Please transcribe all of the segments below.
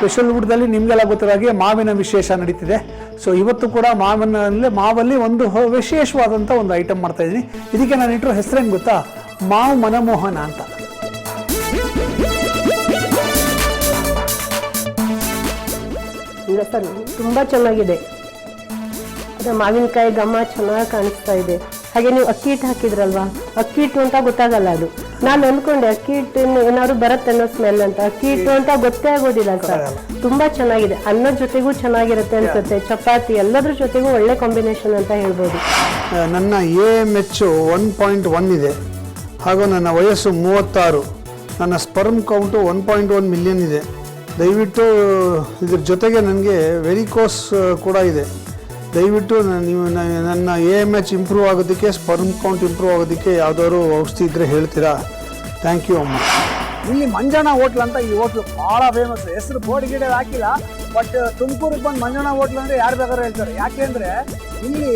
Special ಊಟದಲ್ಲಿ ನಿಮಗೆಲ್ಲ ಗೊತ್ತಿರೋ ಹಾಗೆ ಮಾವಿನ ವಿಶೇಷ ನಡೀತಿದೆ. ಸೊ ಇವತ್ತು ಕೂಡ ಮಾವಿನಲ್ಲಿ, ಮಾವಲ್ಲಿ ಒಂದು ವಿಶೇಷವಾದಂಥ ಒಂದು ಐಟಮ್ ಮಾಡ್ತಾ ಇದ್ದೀನಿ. ಇದಕ್ಕೆ ನಾನು ಇಟ್ಟರು ಹೆಸರೇನು ಗೊತ್ತಾ? ಮಾವು ಮನಮೋಹನ ಅಂತ. ಇಲ್ಲ ಸರ್, ತುಂಬ ಚೆನ್ನಾಗಿದೆ. ಅದೇ ಮಾವಿನಕಾಯಿ ಘಮ ಚೆನ್ನಾಗಿ ಕಾಣಿಸ್ತಾ ಇದೆ. ಹಾಗೆ ನೀವು ಅಕ್ಕಿ ಹಿಟ್ಟು ಹಾಕಿದ್ರಲ್ವಾ? ಅಕ್ಕಿ ಹಿಟ್ಟು ಅಂತ ಗೊತ್ತಾಗಲ್ಲ ಅದು. ನಾನು ಅನ್ಕೊಂಡೆ ಅಕ್ಕಿ ಹಿಟ್ಟು ಏನಾದ್ರು ಬರುತ್ತೆ ಅನ್ನೋ ಸ್ಮೆಲ್ ಅಂತ. ಅಕ್ಕಿ ಹಿಟ್ಟು ಅಂತ ಗೊತ್ತೇ ಆಗೋದಿಲ್ಲ ಸರ್ ತುಂಬಾ ಚೆನ್ನಾಗಿದೆ. ಅನ್ನದ ಜೊತೆಗೂ ಚೆನ್ನಾಗಿರುತ್ತೆ ಅನ್ಸುತ್ತೆ. ಚಪಾತಿ ಎಲ್ಲದ್ರ ಜೊತೆಗೂ ಒಳ್ಳೆ ಕಾಂಬಿನೇಷನ್ ಅಂತ ಹೇಳ್ಬೋದು. ನನ್ನ A M H one point one ಇದೆ. ಹಾಗೂ ನನ್ನ ವಯಸ್ಸು ಮೂವತ್ತಾರು. ನನ್ನ sperm count one point one million ಇದೆ. ದಯವಿಟ್ಟು ಇದ್ರ ಜೊತೆಗೆ ನನಗೆ ವೆರಿಕೋಸ್ ಕೂಡ ಇದೆ. ದಯವಿಟ್ಟು ನೀವು ನನ್ನ ಎ ಎಂ ಎಚ್ ಇಂಪ್ರೂವ್ ಆಗೋದಕ್ಕೆ ಸ್ಪರ್ಮ್ ಕೌಂಟ್ ಇಂಪ್ರೂವ್ ಆಗೋದಕ್ಕೆ ಯಾವುದಾದ್ರು ಔಷಧಿ ಇದ್ದರೆ ಹೇಳ್ತೀರಾ? ಥ್ಯಾಂಕ್ ಯು ಅಮ್ಮ. ಇಲ್ಲಿ ಮಂಜಣ್ಣ ಹೋಟ್ಲ್ ಅಂತ ಈ ಹೋಟ್ಲು ಭಾಳ ಫೇಮಸ್ ಹೆಸರು ಬೋರ್ಡ್ ಗಿಡ ಹಾಕಿಲ್ಲ ಬಟ್ ತುಮಕೂರಿಗೆ ಬಂದು ಮಂಜಣ್ಣ ಹೋಟ್ಲ್ ಅಂದರೆ ಯಾರು ಬೇಕಾದ್ರೂ ಹೇಳ್ತಾರೆ. ಯಾಕೆಂದ್ರೆ ಇಲ್ಲಿ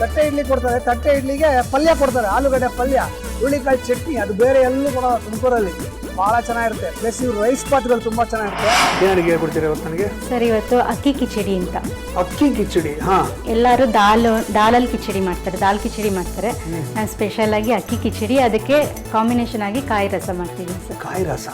ತಟ್ಟೆ ಇಡ್ಲಿ ಕೊಡ್ತಾರೆ, ತಟ್ಟೆ ಇಡ್ಲಿಗೆ ಪಲ್ಯ ಕೊಡ್ತಾರೆ, ಆಲೂಗಡ್ಡೆ ಪಲ್ಯ ಹುಳಿಕಾಯಿ ಚಟ್ನಿ, ಅದು ಬೇರೆ ಎಲ್ಲೂ ಕೊಡೋಲ್ಲ ತುಮಕೂರಲ್ಲಿ. ಭಾಳ ಚೆನ್ನಾಗಿರುತ್ತೆ. ಪ್ಲಸ್ ಇವ್ರು ರೈಸ್ ಪಾತ್ಗಳು ತುಂಬಾ ಚೆನ್ನಾಗಿರುತ್ತೆ. ಏನಾದ್ರು ಹೇಳ್ಬಿಡ್ತೀರಿ ಇವತ್ತು ನನಗೆ? ಸರ್ ಇವತ್ತು ಅಕ್ಕಿ ಕಿಚಡಿ ಅಂತ. ಅಕ್ಕಿ ಕಿಚಡಿ ಹಾ. ಎಲ್ಲರೂ ದಾಲ್ ದಾಲಲ್ಲಿ ಕಿಚಡಿ ಮಾಡ್ತಾರೆ ದಾಲ್ ಕಿಚಡಿ ಮಾಡ್ತಾರೆ. ನಾನು ಸ್ಪೆಷಲ್ ಆಗಿ ಅಕ್ಕಿ ಕಿಚಡಿ ಅದಕ್ಕೆ ಕಾಂಬಿನೇಷನ್ ಆಗಿ ಕಾಯಿ ರಸ ಮಾಡ್ತೀನಿ ಸರ್. ಕಾಯಿ ರಸ.